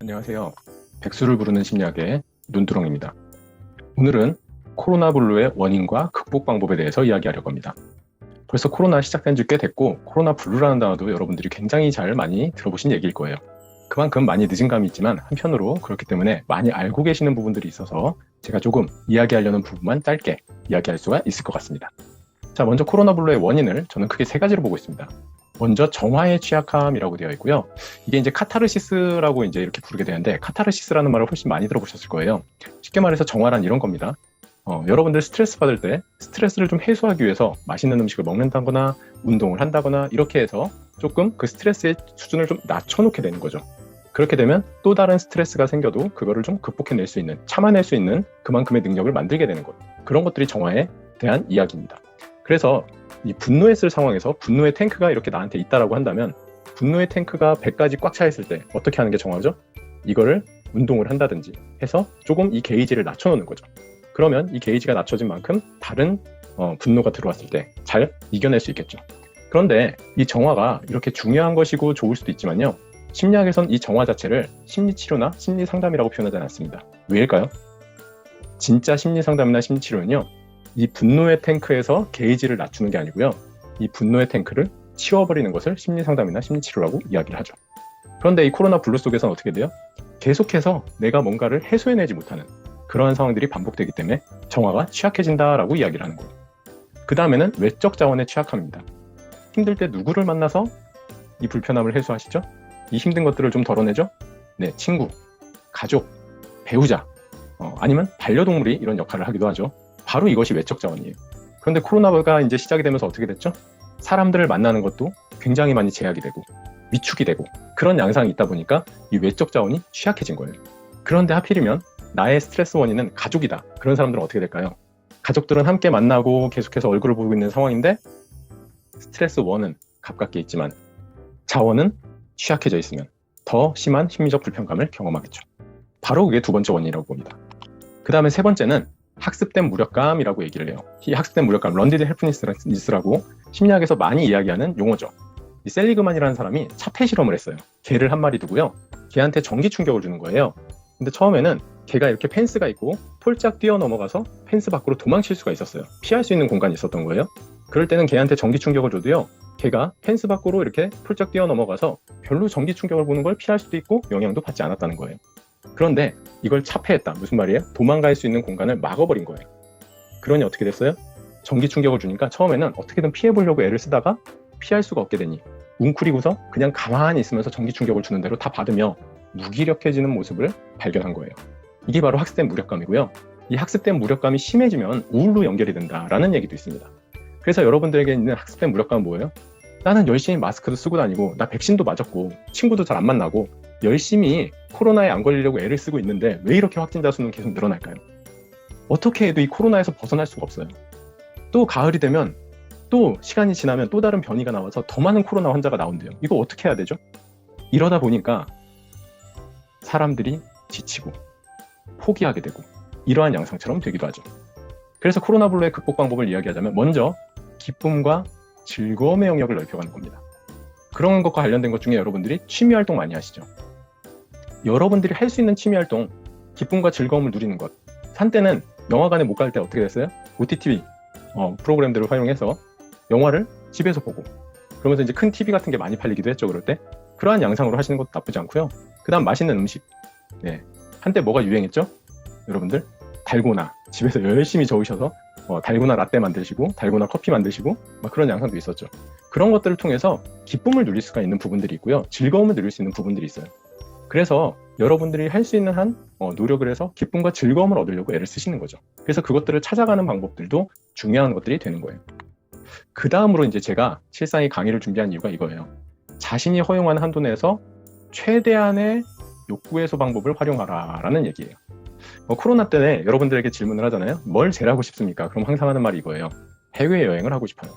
안녕하세요. 백수를 부르는 심리학의 눈두렁입니다. 오늘은 코로나 블루의 원인과 극복 방법에 대해서 이야기하려고 합니다. 벌써 코로나 시작된 지 꽤 됐고 코로나 블루라는 단어도 여러분들이 굉장히 잘 많이 들어보신 얘기일 거예요. 그만큼 많이 늦은 감이 있지만 한편으로 그렇기 때문에 많이 알고 계시는 부분들이 있어서 제가 조금 이야기하려는 부분만 짧게 이야기할 수가 있을 것 같습니다. 자, 먼저 코로나 블루의 원인을 저는 크게 세 가지로 보고 있습니다. 먼저 정화의 취약함이라고 되어 있고요. 이게 이제 카타르시스라고 이제 이렇게 부르게 되는데 카타르시스라는 말을 훨씬 많이 들어보셨을 거예요. 쉽게 말해서 정화란 이런 겁니다. 어, 여러분들 스트레스 받을 때 스트레스를 좀 해소하기 위해서 맛있는 음식을 먹는다거나 운동을 한다거나 이렇게 해서 조금 그 스트레스의 수준을 좀 낮춰놓게 되는 거죠. 그렇게 되면 또 다른 스트레스가 생겨도 그거를 좀 극복해낼 수 있는, 참아낼 수 있는 그만큼의 능력을 만들게 되는 것. 그런 것들이 정화에 대한 이야기입니다. 그래서 이 분노했을 상황에서 분노의 탱크가 이렇게 나한테 있다라고 한다면 분노의 탱크가 100까지 꽉 차 있을 때 어떻게 하는 게 정화죠? 이거를 운동을 한다든지 해서 조금 이 게이지를 낮춰놓는 거죠. 그러면 이 게이지가 낮춰진 만큼 다른 어, 분노가 들어왔을 때 잘 이겨낼 수 있겠죠. 그런데 이 정화가 이렇게 중요한 것이고 좋을 수도 있지만요. 심리학에선 이 정화 자체를 심리치료나 심리상담이라고 표현하지 않았습니다. 왜일까요? 진짜 심리상담이나 심리치료는요. 이 분노의 탱크에서 게이지를 낮추는 게 아니고요. 이 분노의 탱크를 치워버리는 것을 심리상담이나 심리치료라고 이야기를 하죠. 그런데 이 코로나 블루 속에서는 어떻게 돼요? 계속해서 내가 뭔가를 해소해내지 못하는 그러한 상황들이 반복되기 때문에 정화가 취약해진다라고 이야기를 하는 거예요. 그 다음에는 외적 자원의 취약함입니다. 힘들 때 누구를 만나서 이 불편함을 해소하시죠? 이 힘든 것들을 좀 덜어내죠? 네, 친구, 가족, 배우자, 어, 아니면 반려동물이 이런 역할을 하기도 하죠. 바로 이것이 외적 자원이에요. 그런데 코로나가 이제 시작이 되면서 어떻게 됐죠? 사람들을 만나는 것도 굉장히 많이 제약이 되고 위축이 되고 그런 양상이 있다 보니까 이 외적 자원이 취약해진 거예요. 그런데 하필이면 나의 스트레스 원인은 가족이다. 그런 사람들은 어떻게 될까요? 가족들은 함께 만나고 계속해서 얼굴을 보고 있는 상황인데 스트레스 원은 가깝게 있지만 자원은 취약해져 있으면 더 심한 심리적 불편감을 경험하겠죠. 바로 그게 두 번째 원인이라고 봅니다. 그 다음에 세 번째는 학습된 무력감이라고 얘기를 해요. 이 학습된 무력감, 런디드 헬프니스라고 심리학에서 많이 이야기하는 용어죠. 이 셀리그만이라는 사람이 차폐 실험을 했어요. 개를 한 마리 두고요. 개한테 전기 충격을 주는 거예요. 근데 처음에는 개가 이렇게 펜스가 있고 폴짝 뛰어 넘어가서 펜스 밖으로 도망칠 수가 있었어요. 피할 수 있는 공간이 있었던 거예요. 그럴 때는 개한테 전기 충격을 줘도요. 개가 펜스 밖으로 이렇게 폴짝 뛰어 넘어가서 별로 전기 충격을 보는 걸 피할 수도 있고 영향도 받지 않았다는 거예요. 그런데 이걸 차폐했다. 무슨 말이에요? 도망갈 수 있는 공간을 막아버린 거예요. 그러니 어떻게 됐어요? 전기 충격을 주니까 처음에는 어떻게든 피해보려고 애를 쓰다가 피할 수가 없게 되니 웅크리고서 그냥 가만히 있으면서 전기 충격을 주는 대로 다 받으며 무기력해지는 모습을 발견한 거예요. 이게 바로 학습된 무력감이고요. 이 학습된 무력감이 심해지면 우울로 연결이 된다라는 얘기도 있습니다. 그래서 여러분들에게 있는 학습된 무력감은 뭐예요? 나는 열심히 마스크도 쓰고 다니고 나 백신도 맞았고 친구도 잘 안 만나고 열심히 코로나에 안 걸리려고 애를 쓰고 있는데 왜 이렇게 확진자 수는 계속 늘어날까요? 어떻게 해도 이 코로나에서 벗어날 수가 없어요. 또 가을이 되면 또 시간이 지나면 또 다른 변이가 나와서 더 많은 코로나 환자가 나온대요. 이거 어떻게 해야 되죠? 이러다 보니까 사람들이 지치고 포기하게 되고 이러한 양상처럼 되기도 하죠. 그래서 코로나 블루의 극복 방법을 이야기하자면 먼저 기쁨과 즐거움의 영역을 넓혀가는 겁니다. 그런 것과 관련된 것 중에 여러분들이 취미 활동 많이 하시죠. 여러분들이 할 수 있는 취미 활동, 기쁨과 즐거움을 누리는 것. 한때는 영화관에 못 갈 때 어떻게 됐어요? OTT 어, 프로그램들을 활용해서 영화를 집에서 보고 그러면서 이제 큰 TV 같은 게 많이 팔리기도 했죠. 그럴 때 그러한 양상으로 하시는 것도 나쁘지 않고요. 그다음 맛있는 음식. 네. 한때 뭐가 유행했죠? 여러분들 달고나 집에서 열심히 저으셔서 어, 달고나 라떼 만드시고 달고나 커피 만드시고 막 그런 양상도 있었죠. 그런 것들을 통해서 기쁨을 누릴 수가 있는 부분들이 있고요. 즐거움을 누릴 수 있는 부분들이 있어요. 그래서 여러분들이 할 수 있는 한 어, 노력을 해서 기쁨과 즐거움을 얻으려고 애를 쓰시는 거죠. 그래서 그것들을 찾아가는 방법들도 중요한 것들이 되는 거예요. 그 다음으로 이제 제가 실상 이 강의를 준비한 이유가 이거예요. 자신이 허용하는 한도 내에서 최대한의 욕구 해소 방법을 활용하라라는 얘기예요. 어, 코로나 때에 여러분들에게 질문을 하잖아요. 뭘 제일 하고 싶습니까? 그럼 항상 하는 말이 이거예요. 해외 여행을 하고 싶어요.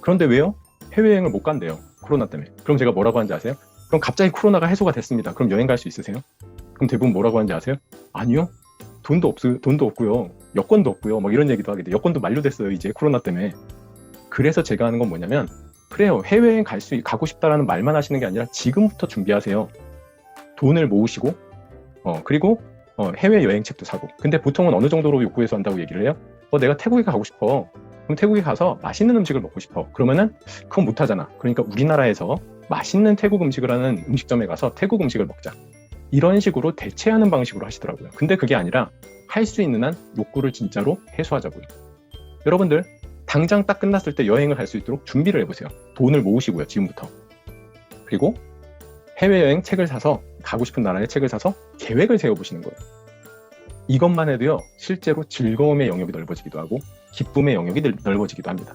그런데 왜요? 해외 여행을 못 간대요. 코로나 때문에. 그럼 제가 뭐라고 하는지 아세요? 그럼 갑자기 코로나가 해소가 됐습니다. 그럼 여행 갈 수 있으세요? 그럼 대부분 뭐라고 하는지 아세요? 아니요. 돈도 없 돈도 없고요. 여권도 없고요. 막 이런 얘기도 하게 돼. 여권도 만료됐어요. 이제 코로나 때문에. 그래서 제가 하는 건 뭐냐면 그래요 해외여행 갈 수 가고 싶다라는 말만 하시는 게 아니라 지금부터 준비하세요. 돈을 모으시고 어 그리고 어, 해외 여행 책도 사고. 근데 보통은 어느 정도로 욕구해서 한다고 얘기를 해요? 어 내가 태국에 가고 싶어. 그럼 태국에 가서 맛있는 음식을 먹고 싶어. 그러면은 그건 못 하잖아. 그러니까 우리나라에서 맛있는 태국 음식을 하는 음식점에 가서 태국 음식을 먹자. 이런 식으로 대체하는 방식으로 하시더라고요. 근데 그게 아니라 할 수 있는 한 욕구를 진짜로 해소하자고요. 여러분들 당장 딱 끝났을 때 여행을 할 수 있도록 준비를 해보세요. 돈을 모으시고요, 지금부터. 그리고 해외여행 책을 사서 가고 싶은 나라의 책을 사서 계획을 세워보시는 거예요. 이것만 해도요, 실제로 즐거움의 영역이 넓어지기도 하고 기쁨의 영역이 늘- 넓어지기도 합니다.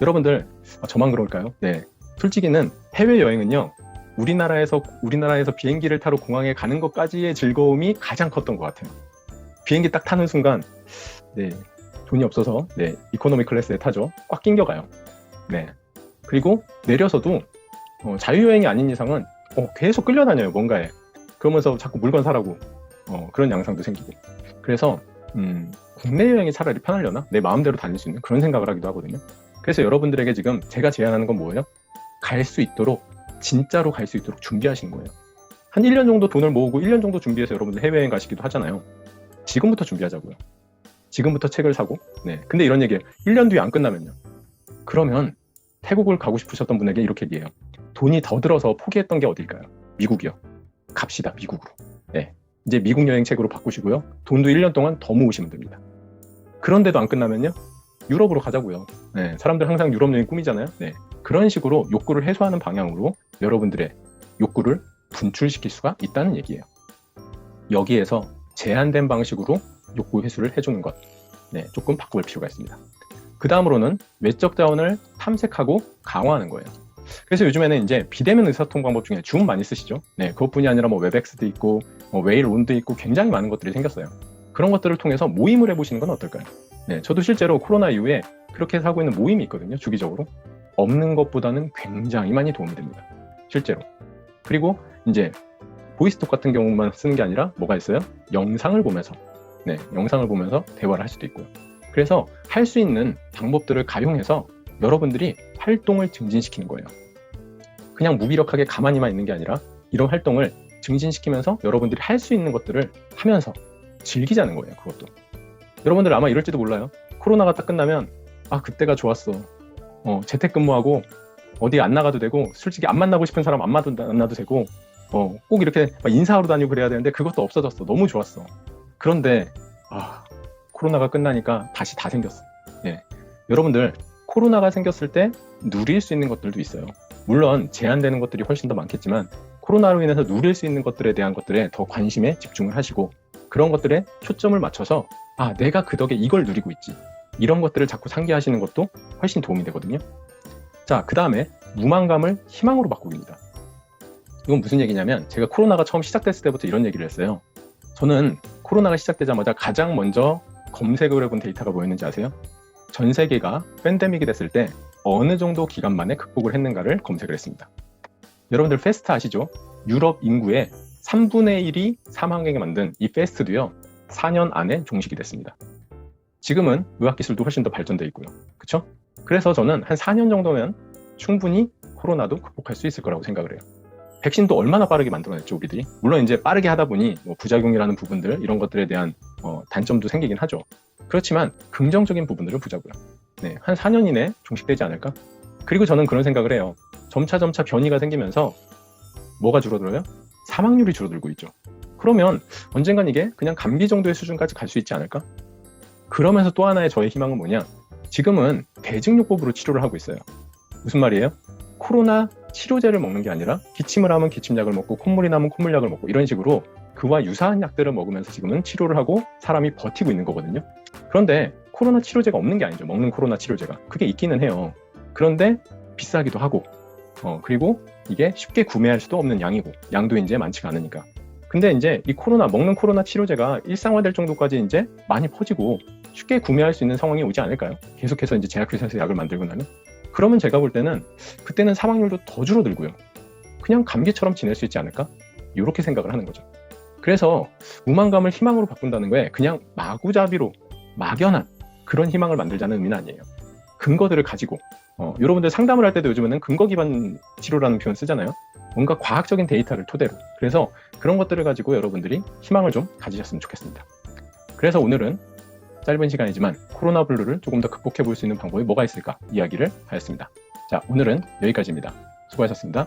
여러분들, 아, 저만 그럴까요? 네. 솔직히는 해외 여행은요, 우리나라에서, 우리나라에서 비행기를 타러 공항에 가는 것까지의 즐거움이 가장 컸던 것 같아요. 비행기 딱 타는 순간, 네. 돈이 없어서, 네. 이코노미 클래스에 타죠. 꽉 낑겨가요. 네. 그리고 내려서도 어, 자유여행이 아닌 이상은 어, 계속 끌려다녀요, 뭔가에. 그러면서 자꾸 물건 사라고. 어, 그런 양상도 생기고. 그래서, 음, 국내 여행이 차라리 편하려나? 내 마음대로 다닐 수 있는 그런 생각을 하기도 하거든요. 그래서 여러분들에게 지금 제가 제안하는 건 뭐예요? 갈 수 있도록, 진짜로 갈 수 있도록 준비하시는 거예요. 한 1년 정도 돈을 모으고 1년 정도 준비해서 여러분들 해외여행 가시기도 하잖아요. 지금부터 준비하자고요. 지금부터 책을 사고, 네. 근데 이런 얘기예요. 1년 뒤에 안 끝나면요. 그러면 태국을 가고 싶으셨던 분에게 이렇게 얘기해요. 돈이 더 들어서 포기했던 게 어딜까요? 미국이요. 갑시다, 미국으로. 네. 이제 미국 여행 책으로 바꾸시고요. 돈도 1년 동안 더 모으시면 됩니다. 그런데도 안 끝나면요. 유럽으로 가자고요. 네. 사람들 항상 유럽 여행 꿈이잖아요. 네. 그런 식으로 욕구를 해소하는 방향으로 여러분들의 욕구를 분출시킬 수가 있다는 얘기예요. 여기에서 제한된 방식으로 욕구 회수를 해주는 것. 네. 조금 바꿔볼 필요가 있습니다. 그 다음으로는 외적 자원을 탐색하고 강화하는 거예요. 그래서 요즘에는 이제 비대면 의사소통 방법 중에 줌 많이 쓰시죠? 네, 그것뿐이 아니라 뭐 웹엑스도 있고, 뭐 웨일온도 있고 굉장히 많은 것들이 생겼어요. 그런 것들을 통해서 모임을 해보시는 건 어떨까요? 네, 저도 실제로 코로나 이후에 그렇게 하고 있는 모임이 있거든요, 주기적으로. 없는 것보다는 굉장히 많이 도움이 됩니다. 실제로. 그리고 이제 보이스톡 같은 경우만 쓰는 게 아니라 뭐가 있어요? 영상을 보면서. 네, 영상을 보면서 대화를 할 수도 있고요. 그래서 할 수 있는 방법들을 가용해서 여러분들이 활동을 증진시키는 거예요. 그냥 무기력하게 가만히만 있는 게 아니라 이런 활동을 증진시키면서 여러분들이 할 수 있는 것들을 하면서 즐기자는 거예요. 그것도. 여러분들 아마 이럴지도 몰라요. 코로나가 딱 끝나면 아 그때가 좋았어. 어, 재택근무하고 어디 안 나가도 되고 솔직히 안 만나고 싶은 사람 안 만나도, 되고 어, 꼭 이렇게 막 인사하러 다니고 그래야 되는데 그것도 없어졌어. 너무 좋았어. 그런데 아 코로나가 끝나니까 다시 다 생겼어. 예. 여러분들 코로나가 생겼을 때 누릴 수 있는 것들도 있어요. 물론 제한되는 것들이 훨씬 더 많겠지만 코로나로 인해서 누릴 수 있는 것들에 대한 것들에 더 관심에 집중을 하시고 그런 것들에 초점을 맞춰서 아 내가 그 덕에 이걸 누리고 있지 이런 것들을 자꾸 상기하시는 것도 훨씬 도움이 되거든요. 자, 그 다음에 무망감을 희망으로 바꾸기입니다. 이건 무슨 얘기냐면 제가 코로나가 처음 시작됐을 때부터 이런 얘기를 했어요. 저는 코로나가 시작되자마자 가장 먼저 검색을 해본 데이터가 뭐였는지 아세요? 전 세계가 팬데믹이 됐을 때 어느 정도 기간 만에 극복을 했는가를 검색을 했습니다. 여러분들 페스트 아시죠? 유럽 인구의 3분의 1이 사망하게 만든 이 페스트도요, 4년 안에 종식이 됐습니다. 지금은 의학 기술도 훨씬 더 발전돼 있고요. 그쵸? 그래서 저는 한 4년 정도면 충분히 코로나도 극복할 수 있을 거라고 생각을 해요. 백신도 얼마나 빠르게 만들어냈죠, 우리들이. 물론 이제 빠르게 하다 보니 뭐 부작용이라는 부분들, 이런 것들에 대한 어, 단점도 생기긴 하죠. 그렇지만 긍정적인 부분들을 보자고요. 네, 한 4년 이내 종식되지 않을까? 그리고 저는 그런 생각을 해요. 점차 점차 변이가 생기면서 뭐가 줄어들어요? 사망률이 줄어들고 있죠. 그러면 언젠간 이게 그냥 감기 정도의 수준까지 갈 수 있지 않을까? 그러면서 또 하나의 저의 희망은 뭐냐? 지금은 대증요법으로 치료를 하고 있어요. 무슨 말이에요? 코로나 치료제를 먹는 게 아니라 기침을 하면 기침약을 먹고 콧물이 나면 콧물약을 먹고 이런 식으로 그와 유사한 약들을 먹으면서 지금은 치료를 하고 사람이 버티고 있는 거거든요. 그런데 코로나 치료제가 없는 게 아니죠. 먹는 코로나 치료제가. 그게 있기는 해요. 그런데 비싸기도 하고, 어, 그리고 이게 쉽게 구매할 수도 없는 양이고, 양도 이제 많지가 않으니까. 근데 이제 이 코로나, 먹는 코로나 치료제가 일상화될 정도까지 이제 많이 퍼지고 쉽게 구매할 수 있는 상황이 오지 않을까요? 계속해서 이제 제약회사에서 약을 만들고 나면? 그러면 제가 볼 때는 그때는 사망률도 더 줄어들고요. 그냥 감기처럼 지낼 수 있지 않을까? 이렇게 생각을 하는 거죠. 그래서 무망감을 희망으로 바꾼다는 거에 그냥 마구잡이로 막연한 그런 희망을 만들자는 의미는 아니에요. 근거들을 가지고 어, 여러분들 상담을 할 때도 요즘에는 근거 기반 치료라는 표현 쓰잖아요. 뭔가 과학적인 데이터를 토대로. 그래서 그런 것들을 가지고 여러분들이 희망을 좀 가지셨으면 좋겠습니다. 그래서 오늘은 짧은 시간이지만 코로나 블루를 조금 더 극복해 볼 수 있는 방법이 뭐가 있을까 이야기를 하였습니다. 자, 오늘은 여기까지입니다. 수고하셨습니다.